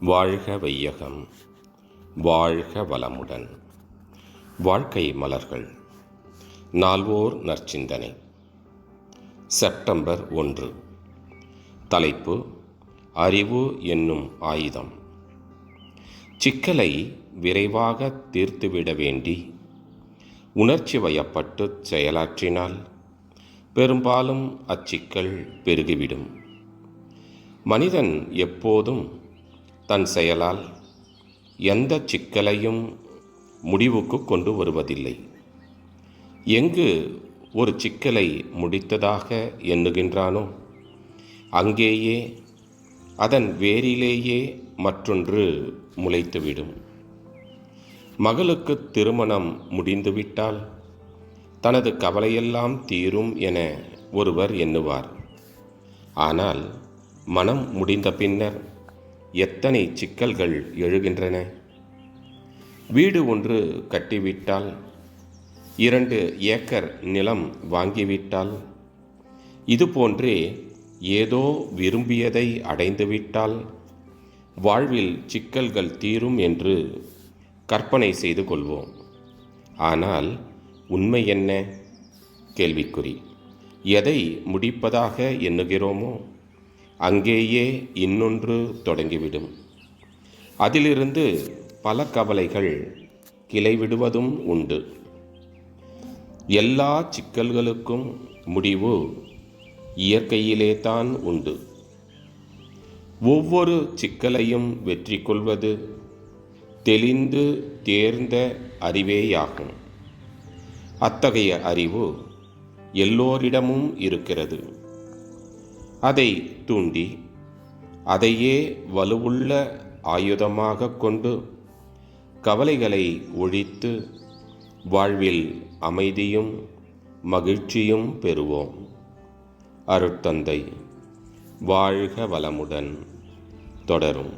வாழ்க வையகம் வாழ்க வளமுடன். வாழ்க்கை மலர்கள் நால்வோர் நற்சிந்தனை. செப்டம்பர் ஒன்று. தலைப்பு அறிவு என்னும் ஆயுதம். சிக்கலை விரைவாக தீர்த்துவிட வேண்டி உணர்ச்சி வயப்பட்டு செயலாற்றினால் பெரும்பாலும் அச்சிக்கல் பெருகிவிடும். மனிதன் எப்போதும் தன் செயலால் எந்த சிக்கலையும் முடிவுக்கு கொண்டு வருவதில்லை. எங்கு ஒரு சிக்கலை முடித்ததாக எண்ணுகின்றானோ அங்கேயே அதன் வேரிலேயே மற்றொன்று முளைத்துவிடும். மகளுக்கு திருமணம் முடிந்துவிட்டால் தனது கவலையெல்லாம் தீரும் என ஒருவர் எண்ணுவார். ஆனால் மனம் முடிந்த பின்னர் எத்தனை சிக்கல்கள் எழுகின்றன? வீடு ஒன்று கட்டிவிட்டால் இரண்டு ஏக்கர் நிலம் வாங்கிவிட்டால் இதுபோன்றே ஏதோ விரும்பியதை அடைந்துவிட்டால் வாழ்வில் சிக்கல்கள் தீரும் என்று கற்பனை செய்து கொள்வோம். ஆனால் உண்மை என்ன? கேள்விக்குறி. எதை முடிப்பதாக எண்ணுகிறோமோ அங்கேயே இன்னொன்று தொடங்கிவிடும். அதிலிருந்து பல கவலைகள் கிளைவிடுவதும் உண்டு. எல்லா சிக்கல்களுக்கும் முடிவு இயற்கையிலே தான் உண்டு. ஒவ்வொரு சிக்கலையும் வெற்றி கொள்வது தெளிந்து தேர்ந்த அறிவேயாகும். அத்தகைய அறிவு எல்லோரிடமும் இருக்கிறது. அதை தூண்டி அதையே வலுவுள்ள ஆயுதமாக கொண்டு கவலைகளை ஒழித்து வாழ்வில் அமைதியும் மகிழ்ச்சியும் பெறுவோம். அருட்தந்தை வாழ்க வளமுடன் தொடரும்.